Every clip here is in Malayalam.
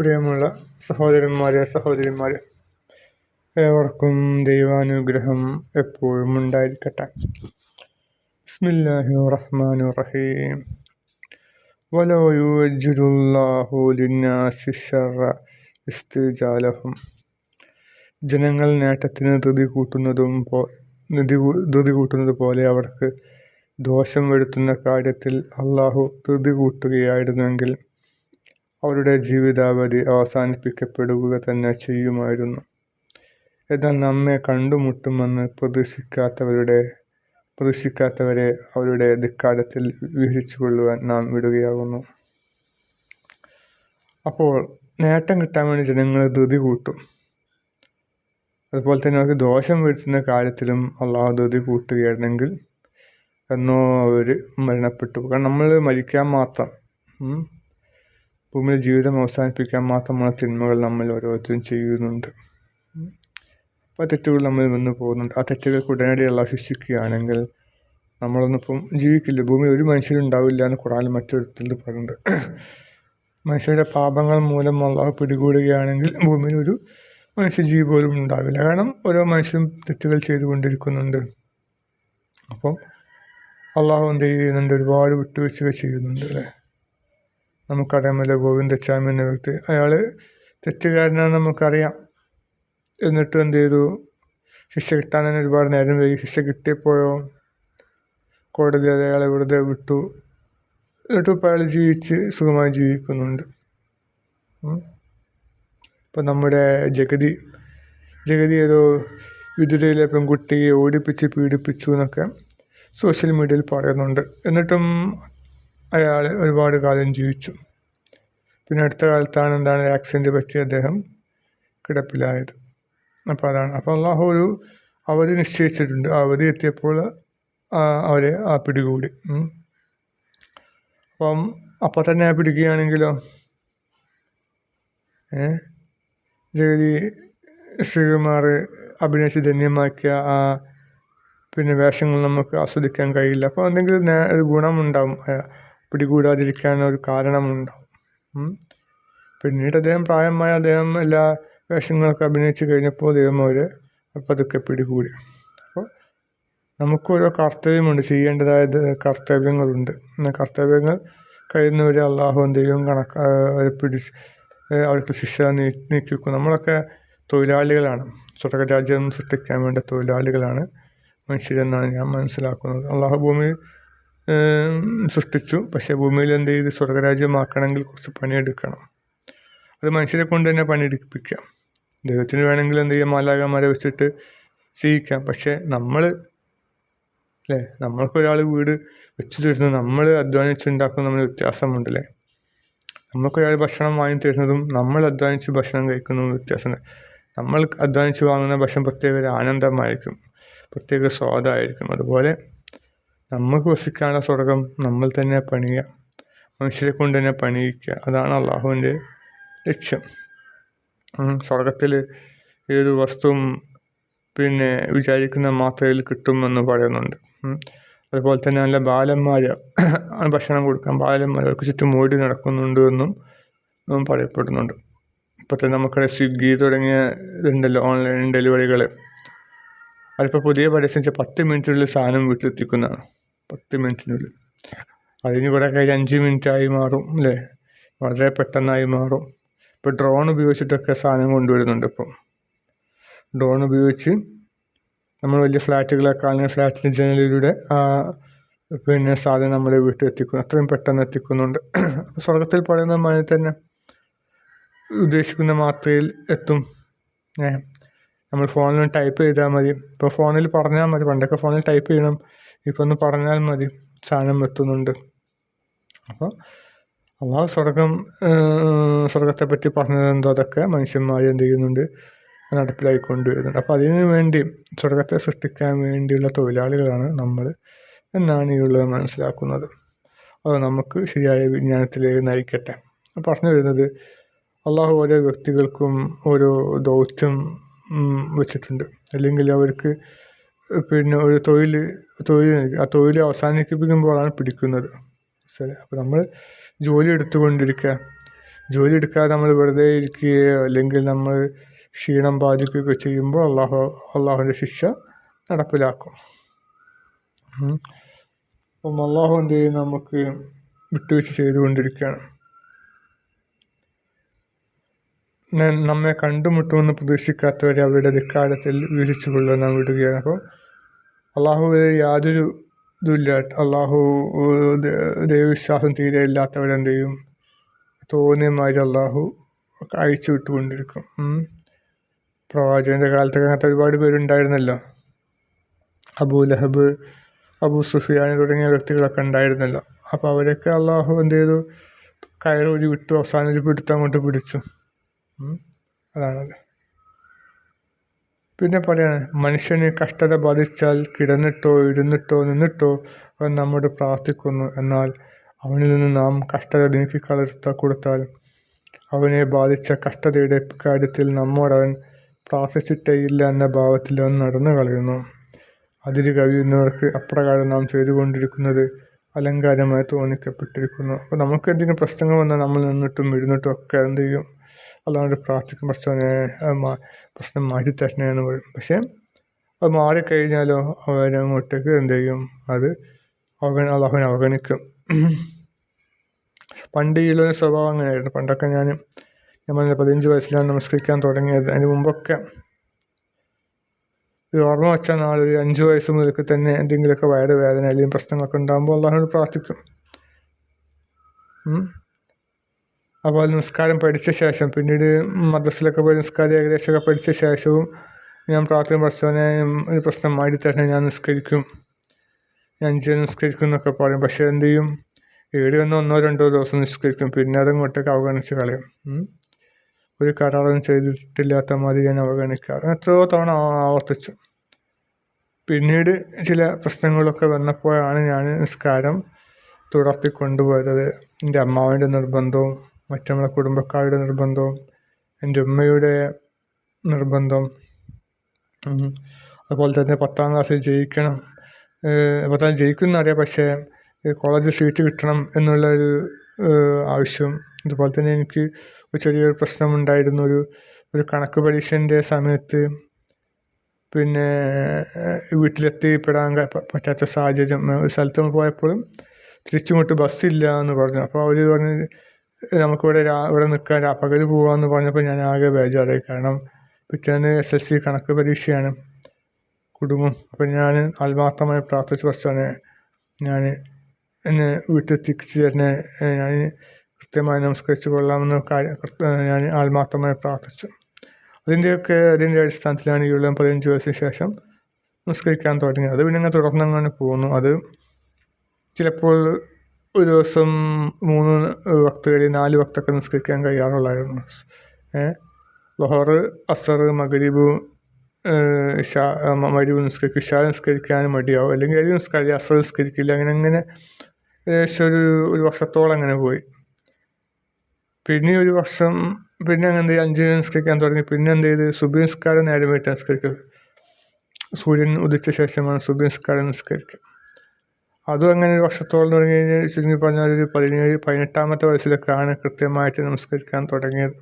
പ്രിയമുള്ള സഹോദരന്മാരെ സഹോദരിമാരെ ഏവർക്കും ദൈവാനുഗ്രഹം എപ്പോഴും ഉണ്ടായിരിക്കട്ടെ. ബിസ്മില്ലാഹി റഹ്മാൻ റഹീം. ഇസ്തിജാലഹും. ജനങ്ങൾ നേട്ടത്തിന് ധൃതി കൂട്ടുന്നതും പോ ധൃതി കൂട്ടുന്നത് പോലെ അവർക്ക് ദോഷം വരുത്തുന്ന കാര്യത്തിൽ അള്ളാഹു ധൃതി കൂട്ടുകയായിരുന്നെങ്കിൽ അവരുടെ ജീവിതാവധി അവസാനിപ്പിക്കപ്പെടുക തന്നെ ചെയ്യുമായിരുന്നു. എന്നാൽ നമ്മെ കണ്ടുമുട്ടുമെന്ന് പ്രതീക്ഷിക്കാത്തവരുടെ പ്രതീക്ഷിക്കാത്തവരെ അവരുടെ ധിക്കാരത്തിൽ വിഹരിച്ചു കൊള്ളുവാൻ നാം വിടുകയാകുന്നു. അപ്പോൾ നേട്ടം കിട്ടാൻ വേണ്ടി ജനങ്ങൾ ധൃതി കൂട്ടും. അതുപോലെ തന്നെ അവർക്ക് ദോഷം വരുത്തുന്ന കാര്യത്തിലും അള്ളാഹു ധൃതി കൂട്ടുകയാണെങ്കിൽ എന്നോ അവർ മരണപ്പെട്ടു. കാരണം നമ്മൾ മരിക്കാൻ മാത്രം ഭൂമിയിൽ ജീവിതം അവസാനിപ്പിക്കാൻ മാത്രമുള്ള തിന്മകൾ നമ്മൾ ഓരോരുത്തരും ചെയ്യുന്നുണ്ട്. അപ്പോൾ തെറ്റുകൾ നമ്മൾ നിന്ന് പോകുന്നുണ്ട്. ആ തെറ്റുകൾക്ക് ഉടനടി അള്ളാഹു ശിക്ഷിക്കുകയാണെങ്കിൽ നമ്മളൊന്നിപ്പം ജീവിക്കില്ല. ഭൂമിയിൽ ഒരു മനുഷ്യരും ഉണ്ടാവില്ല എന്ന് കൂടാതെ മറ്റൊരിടത്തിൽ പറയുന്നുണ്ട്. മനുഷ്യരുടെ പാപങ്ങൾ മൂലം അള്ളാഹു പിടികൂടുകയാണെങ്കിൽ ഭൂമിയിൽ ഒരു മനുഷ്യജീവി പോലും ഉണ്ടാവില്ല. കാരണം ഓരോ മനുഷ്യരും തെറ്റുകൾ ചെയ്തുകൊണ്ടിരിക്കുന്നുണ്ട്. അപ്പം അള്ളാഹു എന്ത് ചെയ്യുന്നുണ്ട്? ഒരുപാട് വിട്ടുവീഴ്ചകൾ ചെയ്യുന്നുണ്ട് അല്ലേ? നമുക്കറിയാമല്ലോ ഗോവിന്ദച്ചാമി എന്ന വ്യക്തി അയാൾ തെറ്റുകാരനാണെന്ന് നമുക്കറിയാം. എന്നിട്ട് എന്ത് ചെയ്തു? ശിക്ഷ കിട്ടാൻ തന്നെ ഒരുപാട് നേരം വൈകി. ശിക്ഷ കിട്ടിയപ്പോഴോ കോടതി അത് അയാളെ വെറുതെ വിട്ടു. എന്നിട്ട് ഇപ്പോൾ അയാൾ ജീവിച്ച് സുഖമായി ജീവിക്കുന്നുണ്ട്. ഇപ്പം നമ്മുടെ ജഗതി ജഗതി ഏതോ വിദുരയിലെ പെൺകുട്ടിയെ ഓടിപ്പിച്ച് പീഡിപ്പിച്ചു എന്നൊക്കെ സോഷ്യൽ മീഡിയയിൽ പറയുന്നുണ്ട്. എന്നിട്ടും അയാൾ ഒരുപാട് കാലം ജീവിച്ചു. പിന്നെ അടുത്ത കാലത്താണ് എന്താണ് ആക്സിഡന്റ് പറ്റി അദ്ദേഹം കിടപ്പിലായത്. അപ്പോൾ അതാണ്. അപ്പോൾ അള്ളാഹു ഒരു അവധി നിശ്ചയിച്ചിട്ടുണ്ട്. അവധി എത്തിയപ്പോൾ അവരെ ആ പിടികൂടി. അപ്പം അപ്പം തന്നെ പിടിക്കുകയാണെങ്കിലോ? ജഗതി ശ്രീകുമാർ അഭിനയിച്ച് ധന്യമാക്കിയ ആ പിന്നെ വേഷങ്ങൾ നമുക്ക് ആസ്വദിക്കാൻ കഴിയില്ല. അപ്പോൾ എന്തെങ്കിലും ഒരു ഗുണമുണ്ടാവും. പിടികൂടാതിരിക്കാൻ ഒരു കാരണമുണ്ടാവും. പിന്നീട് അദ്ദേഹം പ്രായമായ അദ്ദേഹം എല്ലാ വേഷങ്ങളൊക്കെ അഭിനയിച്ച് കഴിഞ്ഞപ്പോൾ ദൈവം അവരെ പതുക്കെ പിടികൂടി. അപ്പോൾ നമുക്കോരോ കർത്തവ്യമുണ്ട് ചെയ്യേണ്ടതായ കർത്തവ്യങ്ങളുണ്ട്. കർത്തവ്യങ്ങൾ കഴിയുന്നവരെ അള്ളാഹു എന്തെങ്കിലും കണക്ക് അവരെ പിടിച്ച് അവർക്ക് ശിക്ഷ നീ നീക്കിവെക്കും. നമ്മളൊക്കെ തൊഴിലാളികളാണ്. സ്വർഗരാജ്യം സൃഷ്ടിക്കാൻ വേണ്ട തൊഴിലാളികളാണ് മനുഷ്യരെന്നാണ് ഞാൻ മനസ്സിലാക്കുന്നത്. അള്ളാഹു ഭൂമി സൃഷ്ടിച്ചു. പക്ഷേ ഭൂമിയിൽ എന്ത് ചെയ്ത് സ്വർഗരാജ്യമാക്കണമെങ്കിൽ കുറച്ച് പണിയെടുക്കണം. അത് മനുഷ്യരെ കൊണ്ട് തന്നെ പണിയെടുപ്പിക്കാം. ദൈവത്തിന് വേണമെങ്കിൽ എന്ത് ചെയ്യാം? മാലാകന്മാരെ വെച്ചിട്ട് ചെയ്യിക്കാം പക്ഷേ നമ്മൾ അല്ലേ? നമ്മൾക്ക് ഒരാൾ വീട് വെച്ച് തരുന്നത് നമ്മൾ അധ്വാനിച്ചുണ്ടാക്കുന്ന നമ്മൾ വ്യത്യാസമുണ്ടല്ലേ? നമുക്കൊരാൾ ഭക്ഷണം വാങ്ങി തരുന്നതും നമ്മൾ അധ്വാനിച്ച് ഭക്ഷണം കഴിക്കുന്നതും വ്യത്യാസമുണ്ട് നമ്മൾ അധ്വാനിച്ച് വാങ്ങുന്ന ഭക്ഷണം പ്രത്യേക ഒരു ആനന്ദമായിരിക്കും. പ്രത്യേക സ്വാദായിരിക്കും. അതുപോലെ നമുക്ക് വസിക്കാനുള്ള സ്വർഗം നമ്മൾ തന്നെ പണിയുക. മനുഷ്യരെ കൊണ്ട് തന്നെ പണിയിക്കുക. അതാണ് അള്ളാഹുവിന്റെ ലക്ഷ്യം. സ്വർഗത്തിൽ ഏത് വസ്തുവും പിന്നെ വിചാരിക്കുന്ന മാത്രയിൽ കിട്ടുമെന്ന് പറയുന്നുണ്ട്. അതുപോലെ തന്നെ നല്ല ബാലന്മാർ ഭക്ഷണം കൊടുക്കാൻ ബാലന്മാർ അവർക്ക് ചുറ്റും ഓടി നടക്കുന്നുണ്ട് എന്നും പറയപ്പെടുന്നുണ്ട്. ഇപ്പോൾ തന്നെ സ്വിഗ്ഗി തുടങ്ങിയ ഇതുണ്ടല്ലോ ഓൺലൈൻ ഡെലിവറികൾ അതിപ്പോൾ പുതിയ പരസ്യം വെച്ചാൽ പത്ത് മിനിറ്റിനുള്ളിൽ സാധനം വീട്ടിലെത്തിക്കുന്നതാണ്. പത്ത് മിനിറ്റിനുള്ളിൽ. അതിന് ഇവിടെ കഴിഞ്ഞ് അഞ്ച് മിനിറ്റായി മാറും അല്ലേ? വളരെ പെട്ടെന്നായി മാറും. ഇപ്പോൾ ഡ്രോൺ ഉപയോഗിച്ചിട്ടൊക്കെ സാധനം കൊണ്ടുവരുന്നുണ്ട് ഇപ്പം. ഡ്രോൺ ഉപയോഗിച്ച് നമ്മൾ വലിയ ഫ്ലാറ്റുകളൊക്കെ ആണെങ്കിൽ ഫ്ലാറ്റിന്റെ ജനലിലൂടെ പിന്നെ സാധനം നമ്മുടെ വീട്ടിൽ എത്തിക്കുന്നു അത്രയും പെട്ടെന്ന് എത്തിക്കുന്നുണ്ട്. സ്വർഗത്തിൽ പറയുന്ന മാതിരി തന്നെ ഉദ്ദേശിക്കുന്ന മാത്രയിൽ എത്തും. നമ്മൾ ഫോണിൽ ടൈപ്പ് ചെയ്താൽ മതി. ഇപ്പോൾ ഫോണിൽ പറഞ്ഞാൽ മതി. പണ്ടൊക്കെ ഫോണിൽ ടൈപ്പ് ചെയ്യണം. ഇപ്പോൾ ഒന്ന് പറഞ്ഞാൽ മതി. സാധനം എത്തുന്നുണ്ട്. അപ്പോൾ അള്ളാഹു സ്വർഗം സ്വർഗത്തെ പറ്റി പറഞ്ഞത് എന്തോ അതൊക്കെ മനുഷ്യന്മാർ എന്ത് ചെയ്യുന്നുണ്ട്? നടപ്പിലായിക്കൊണ്ട് കൊണ്ടുവരുന്നുണ്ട് അപ്പോൾ അതിനു വേണ്ടി സ്വർഗത്തെ സൃഷ്ടിക്കാൻ വേണ്ടിയുള്ള തൊഴിലാളികളാണ് നമ്മൾ എന്നാണ് ഈ ഉള്ളത് മനസ്സിലാക്കുന്നത്. അത് നമുക്ക് ശരിയായ വിജ്ഞാനത്തിലേക്ക് നയിക്കട്ടെ. പറഞ്ഞു വരുന്നത് അള്ളാഹു ഓരോ വ്യക്തികൾക്കും ഓരോ ദൗത്യം വെച്ചിട്ടുണ്ട്. അല്ലെങ്കിൽ അവർക്ക് പിന്നെ ഒരു തൊഴിൽ തൊഴിൽ. ആ തൊഴിൽ അവസാനിപ്പിക്കുമ്പോഴാണ് പിടിക്കുന്നത്. ശരി അപ്പോൾ നമ്മൾ ജോലി എടുത്തുകൊണ്ടിരിക്കുക. ജോലി എടുക്കാതെ നമ്മൾ വെറുതെ ഇരിക്കുകയോ അല്ലെങ്കിൽ നമ്മൾ ക്ഷീണം ബാധിക്കുകയൊക്കെ ചെയ്യുമ്പോൾ അള്ളാഹു അള്ളാഹുവിന്റെ ശിക്ഷ നടപ്പിലാക്കും. അപ്പം അള്ളാഹു എന്ത് ചെയ്യും? നമുക്ക് വിട്ടുവീഴ്ച ചെയ്തുകൊണ്ടിരിക്കുകയാണ്. നമ്മെ കണ്ടുമുട്ടുമെന്ന് പ്രതീക്ഷിക്കാത്തവരെ അവരുടെ ധിക്കാരത്തിൽ വീഴ്ച കൊള്ളുന്ന വിടുകയാണ്. അപ്പോൾ അള്ളാഹു യാതൊരു ഇതുമില്ല. അള്ളാഹു ദൈവവിശ്വാസം തീരെ ഇല്ലാത്തവരെന്ത് ചെയ്യും തോന്നിയമാതിരി അള്ളാഹു അയച്ചു വിട്ടുകൊണ്ടിരിക്കും. പ്രവാചകന്റെ കാലത്തൊക്കെ അങ്ങനത്തെ ഒരുപാട് പേരുണ്ടായിരുന്നല്ലോ. അബൂ ലഹബ് അബൂ സുഫിയാൻ തുടങ്ങിയ വ്യക്തികളൊക്കെ ഉണ്ടായിരുന്നല്ലോ. അപ്പോൾ അവരൊക്കെ അള്ളാഹു എന്ത് ചെയ്തു? കയറൂരി വിട്ടു. അവസാനം ഒരു പിടുത്തം അങ്ങോട്ട് പിടിച്ചു. അതാണത് പിന്നെ പറയാണ് മനുഷ്യന് കഷ്ടത ബാധിച്ചാൽ കിടന്നിട്ടോ ഇരുന്നിട്ടോ നിന്നിട്ടോ അവൻ നമ്മോട് പ്രാർത്ഥിക്കുന്നു. എന്നാൽ അവനിൽ നിന്ന് നാം കഷ്ടത നീക്കി കളർത്ത കൊടുത്താൽ അവനെ ബാധിച്ച കഷ്ടതയുടെ കാര്യത്തിൽ നമ്മോടവൻ പ്രാർത്ഥിച്ചിട്ടേ ഇല്ല എന്ന ഭാവത്തിൽ അവൻ നടന്നു കളയുന്നു. അതിര് കവിയുന്നവർക്ക് അപ്രകാരം നാം ചെയ്തുകൊണ്ടിരിക്കുന്നത് അലങ്കാരമായി തോന്നിക്കപ്പെട്ടിരിക്കുന്നു. അപ്പോൾ നമുക്ക് എന്തെങ്കിലും പ്രശ്നങ്ങൾ വന്നാൽ നമ്മൾ നിന്നിട്ടും ഇരുന്നിട്ടും ഒക്കെ എന്ത് ചെയ്യും? അല്ലാണ്ട് പ്രാർത്ഥിക്കും പ്രശ്നം പ്രശ്നം മാറ്റി തരണേന്ന് പറയും. പക്ഷേ അത് മാറിക്കഴിഞ്ഞാലോ അവരങ്ങോട്ടേക്ക് എന്ത് ചെയ്യും? അത് അവൻ അള്ളാഹുവിനെ അവഗണിക്കും. പണ്ട് ഈ സ്വഭാവം അങ്ങനെയായിരുന്നു. പണ്ടൊക്കെ ഞാൻ ഞാൻ പറഞ്ഞ പതിനഞ്ച് വയസ്സിലാണ് നമസ്കരിക്കാൻ തുടങ്ങിയത്. അതിന് മുമ്പൊക്കെ ഇത് ഓർമ്മ വെച്ച നാൾ ഒരു അഞ്ച് വയസ്സ് മുതൽക്ക് തന്നെ എന്തെങ്കിലുമൊക്കെ വയറ് വേദന അല്ലെങ്കിൽ പ്രശ്നങ്ങളൊക്കെ ഉണ്ടാകുമ്പോൾ അള്ളാഹിനോട് പ്രാർത്ഥിക്കും. അപ്പോൾ നിസ്കാരം പഠിച്ച ശേഷം പിന്നീട് മദ്രസിലൊക്കെ പോയി നിസ്കാരം ഏകദേശമൊക്കെ പഠിച്ച ശേഷവും ഞാൻ പ്രാർത്ഥന പഠിച്ചവനെ ഒരു പ്രശ്നം മാറ്റി തരണേ ഞാൻ നിസ്കരിക്കും. ഞാൻ അഞ്ച് നിസ്കരിക്കും എന്നൊക്കെ പറയും. പക്ഷേ എന്ത് ചെയ്യും? ഏഴ് വന്ന് ഒന്നോ രണ്ടോ ദിവസം നിസ്കരിക്കും. പിന്നെ അതങ്ങോട്ടേക്ക് അവഗണിച്ച് കളയും. ഒരു കരാറും ചെയ്തിട്ടില്ലാത്ത മാതിരി ഞാൻ അവഗണിക്കാറ്. എത്രയോ തവണ ആവർത്തിച്ചു. പിന്നീട് ചില പ്രശ്നങ്ങളൊക്കെ വന്നപ്പോഴാണ് ഞാൻ നിസ്കാരം തുടർത്തി കൊണ്ടുപോയത്. എന്റെ അമ്മാവിന്റെ നിർബന്ധവും മറ്റു നമ്മളെ കുടുംബക്കാരുടെ നിർബന്ധവും എന്റെ ഉമ്മയുടെ നിർബന്ധം അതുപോലെ തന്നെ പത്താം ക്ലാസ്സിൽ ജയിക്കണം പത്താം ജയിക്കുന്ന എന്നറിയാം പക്ഷേ കോളേജ് സീറ്റ് കിട്ടണം എന്നുള്ള ഒരു ആവശ്യം. അതുപോലെ തന്നെ എനിക്ക് ഒരു ചെറിയൊരു പ്രശ്നമുണ്ടായിരുന്നു ഒരു ഒരു കണക്ക് പരീക്ഷന്റെ സമയത്ത്. പിന്നെ വീട്ടിലെത്തിപ്പെടാൻ പറ്റാത്ത സാഹചര്യം ഒരു സ്ഥലത്ത് പോയപ്പോഴും തിരിച്ചിങ്ങോട്ട് ബസ്സില്ല എന്ന് പറഞ്ഞു. അപ്പോൾ അവർ പറഞ്ഞ് നമുക്കിവിടെ രാ ഇവിടെ നിൽക്കാൻ പകൽ പോകാമെന്ന് പറഞ്ഞപ്പോൾ ഞാൻ ആകെ ബേജാറായി. കാരണം പിറ്റേന്ന് എസ് എസ് സി കണക്ക് പരീക്ഷയാണ്. കുടുംബം അപ്പം ഞാൻ ആത്മാർത്ഥമായി പ്രാർത്ഥിച്ച് പഠിച്ചവനെ ഞാൻ എന്നെ വീട്ടിലെത്തിച്ച് തന്നെ ഞാൻ കൃത്യമായി നമസ്കരിച്ച് കൊള്ളാമെന്ന് കാര്യം ഞാൻ ആത്മാർത്ഥമായി പ്രാർത്ഥിച്ചു. അതിന്റെയൊക്കെ അതിന്റെ അടിസ്ഥാനത്തിലാണ് ഈ ഉള്ള പതിനഞ്ച് വയസ്സിന് ശേഷം നമസ്കരിക്കാൻ തുടങ്ങിയത്. അത് പിന്നെ തുടർന്നങ്ങനെ പോകുന്നു. അത് ചിലപ്പോൾ ഒരു ദിവസം മൂന്ന് വക്തുകളിൽ നാല് വക്തൊക്കെ നിസ്കരിക്കാൻ കഴിയാറുള്ളായിരുന്നു. ലൊഹർ അസർ മകരീബ് ഷാ മരീബ് നിസ്കരിക്കും ഷാ നിസ്കരിക്കാനും മടിയാവും. അല്ലെങ്കിൽ അരി നിസ്കരിക്കുക അസർ നിസ്കരിക്കില്ല അങ്ങനെ അങ്ങനെ ഏകദേശം ഒരു ഒരു വർഷത്തോളം അങ്ങനെ പോയി. പിന്നെ ഒരു വർഷം പിന്നെ എന്ത് ചെയ്ത് അഞ്ച് നിസ്കരിക്കാൻ തുടങ്ങി. പിന്നെ എന്ത് ചെയ്ത് സുബി നിസ്കാരം നേരം വീട്ട് നിസ്കരിക്കുക സൂര്യൻ ഉദിച്ച ശേഷമാണ് സുബി നിസ്കാരം നിസ്കരിക്കുക അതും അങ്ങനെ ഒരു വർഷത്തോളം തുടങ്ങി കഴിഞ്ഞാൽ ചുരുങ്ങി പറഞ്ഞാൽ ഒരു പതിനേഴ് പതിനെട്ടാമത്തെ വയസ്സിലൊക്കെയാണ് കൃത്യമായിട്ട് നമസ്കരിക്കാൻ തുടങ്ങിയത്.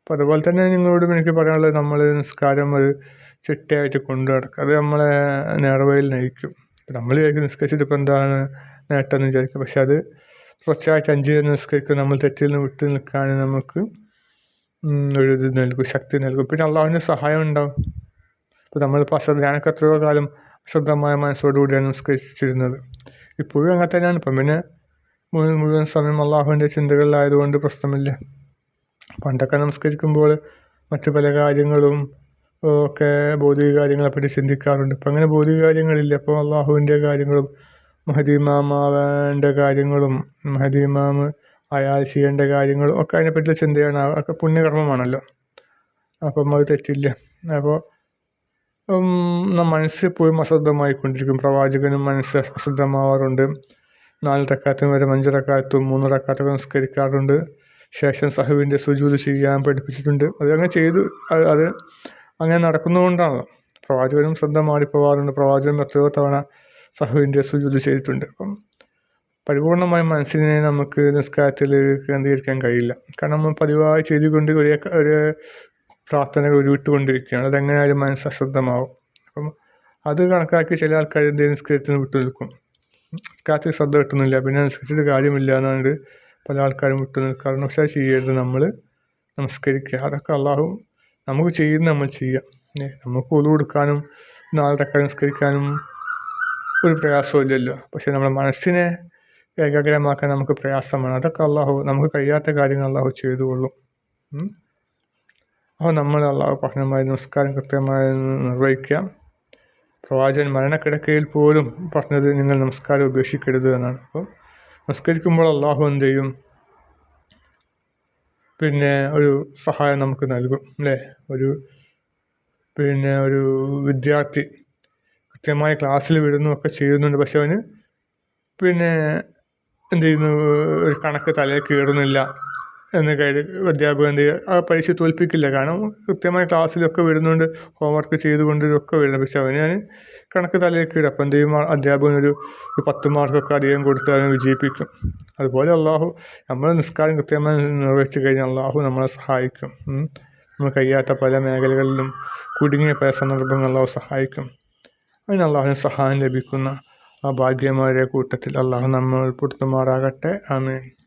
അപ്പോൾ അതുപോലെ തന്നെ നിങ്ങളോടും എനിക്ക് പറയാനുള്ളത് നമ്മൾ നിസ്കാരം ഒരു ചിട്ടയായിട്ട് കൊണ്ടു നടക്കുക. അത് നമ്മളെ നേർവയിൽ നയിക്കും. നമ്മൾ വിചാരിക്കും നിസ്കരിച്ചിട്ട് ഇപ്പോൾ എന്താണ് നേട്ടം എന്ന് വിചാരിക്കും. പക്ഷെ അത് തുടർച്ചയായിട്ട് അഞ്ച് നേരം നിസ്കരിക്കും. നമ്മൾ തെറ്റിൽ നിന്ന് വിട്ടു നിൽക്കാൻ നമുക്ക് ഒരു ഇത് നൽകും ശക്തി നൽകും. പിന്നെ അള്ളാഹുവിന്റെ സഹായം ഉണ്ടാവും. ഇപ്പോൾ നമ്മളിപ്പോൾ അശ്രദ്ധ ഞാനൊക്കെ എത്രയോ കാലം അശ്രദ്ധമായ മനസ്സോടുകൂടിയാണ് നിസ്കരിച്ചിരുന്നത്. ഇപ്പോഴും അങ്ങനെ തന്നെയാണ്. ഇപ്പം പിന്നെ മുഴുവൻ സമയം അള്ളാഹുവിന്റെ ചിന്തകളിലായതുകൊണ്ട് പ്രശ്നമില്ല. പണ്ടൊക്കെ നമസ്കരിക്കുമ്പോൾ മറ്റു പല കാര്യങ്ങളും ഒക്കെ ഭൗതിക കാര്യങ്ങളെപ്പറ്റി ചിന്തിക്കാറുണ്ട്. ഇപ്പം അങ്ങനെ ഭൗതിക കാര്യങ്ങളില്ല. അപ്പോൾ അള്ളാഹുവിന്റെ കാര്യങ്ങളും മഹദീമാമാവേന്റെ കാര്യങ്ങളും മഹദീമാമ് അയാൾ ചെയ്യേണ്ട കാര്യങ്ങളും ഒക്കെ അതിനെപ്പറ്റിയുള്ള ചിന്തയാണ്. അതൊക്കെ പുണ്യകർമ്മമാണല്ലോ. അപ്പം അത് തെറ്റില്ല. അപ്പോൾ മനസ്സ് എപ്പോഴും അശ്രദ്ധമായിക്കൊണ്ടിരിക്കും. പ്രവാചകനും മനസ്സ് അശ്രദ്ധമാവാറുണ്ട്. നാല് റക്കാത്തും വരെ അഞ്ച് റക്കാത്തും മൂന്ന് റക്കാത്തൊക്കെ നിസ്കരിക്കാറുണ്ട്. ശേഷം സഹുവിന്റെ സുജൂത് ചെയ്യാൻ പഠിപ്പിച്ചിട്ടുണ്ട്. അത് അങ്ങനെ ചെയ്തു അത് അങ്ങനെ നടക്കുന്നതുകൊണ്ടാണല്ലോ പ്രവാചകനും ശ്രദ്ധ മാറിപ്പോവാറുണ്ട് പ്രവാചകനും എത്രയോ തവണ സഹുവിന്റെ സുജൂത് ചെയ്തിട്ടുണ്ട്. അപ്പം പരിപൂർണമായ മനസ്സിനെ നമുക്ക് നിസ്കാരത്തിൽ കേന്ദ്രീകരിക്കാൻ കഴിയില്ല. കാരണം നമ്മൾ പതിവായി ചെയ്തുകൊണ്ട് ഒരേ ഒരു പ്രാർത്ഥനകൾ ഉരുവിട്ടുകൊണ്ടിരിക്കുകയാണ്. അതെങ്ങനെയായാലും മനസ്സ് അശ്രദ്ധമാവും. അപ്പം അത് കണക്കാക്കി ചില ആൾക്കാർ എന്ത് ചെയ്യും? നിസ്കാരത്തിൽ വിട്ടു നിൽക്കും നിസ്കാരത്തിൽ ശ്രദ്ധ കിട്ടുന്നില്ല. പിന്നെ നിസ്കരിച്ചിട്ട് കാര്യമില്ല എന്നുകൊണ്ട് പല ആൾക്കാരും വിട്ടു നിൽക്കാറുണ്ട് പക്ഷേ അത് ചെയ്യരുത്. നമ്മൾ നമസ്കരിക്കുക. അതൊക്കെ അള്ളാഹു നമുക്ക് ചെയ്യുന്ന നമ്മൾ ചെയ്യാം. നമുക്ക് ഒതു കൊടുക്കാനും നാളെ നിസ്കരിക്കാനും ഒരു പ്രയാസമില്ലല്ലോ പക്ഷേ നമ്മുടെ മനസ്സിനെ ഏകാഗ്രമാക്കാൻ നമുക്ക് പ്രയാസമാണ്. അതൊക്കെ അള്ളാഹു നമുക്ക് കഴിയാത്ത കാര്യങ്ങൾ അള്ളാഹു ചെയ്തുകൊള്ളും. അപ്പോൾ നമ്മൾ അള്ളാഹു പഠനമായി നമസ്കാരം കൃത്യമായി നിർവഹിക്കുക. പ്രവാചകൻ മരണക്കിടക്കയിൽ പോലും പറഞ്ഞത് നിങ്ങൾ നമസ്കാരം ഉപേക്ഷിക്കരുത് എന്നാണ്. അപ്പോൾ നമസ്കരിക്കുമ്പോൾ അള്ളാഹു എന്ത് ചെയ്യും? പിന്നെ ഒരു സഹായം നമുക്ക് നൽകും അല്ലേ? ഒരു പിന്നെ ഒരു വിദ്യാർത്ഥി കൃത്യമായി ക്ലാസ്സിൽ വിടുന്നു ഒക്കെ ചെയ്യുന്നുണ്ട് പക്ഷെ അവന് പിന്നെ എന്ത് ചെയ്യുന്നു? ഒരു കണക്ക് തലയിൽ കയറുന്നില്ല. എന്ന് കരുതി അധ്യാപകൻ എന്ത് ചെയ്യുക ആ പരീക്ഷ തോൽപ്പിക്കില്ല. കാരണം കൃത്യമായി ക്ലാസ്സിലൊക്കെ വരുന്നുണ്ട് ഹോംവർക്ക് ചെയ്തുകൊണ്ട് ഒക്കെ വരുന്നത് പക്ഷെ അവന് ഞാൻ കണക്ക് തലയൊക്കെ ഇടും. അപ്പം എന്ത് ചെയ്യും? അധ്യാപകനൊരു ഒരു പത്ത് മാർക്കൊക്കെ അധികം കൊടുത്ത് അവനെ വിജയിപ്പിക്കും. അതുപോലെ അള്ളാഹു നമ്മൾ നിസ്കാരം കൃത്യമായി നിർവഹിച്ചു കഴിഞ്ഞാൽ അള്ളാഹു നമ്മളെ സഹായിക്കും. നമ്മൾ കഴിയാത്ത പല മേഖലകളിലും കുടുങ്ങിയ പല സന്ദർഭങ്ങൾ അള്ളാഹു സഹായിക്കും. അതിന് അള്ളാഹുവിന് സഹായം ലഭിക്കുന്ന ആ ഭാഗ്യമാരുടെ കൂട്ടത്തിൽ അള്ളാഹു നമ്മൾ ഉൾപ്പെടുത്തുമാറാകട്ടെ ആമേൻ.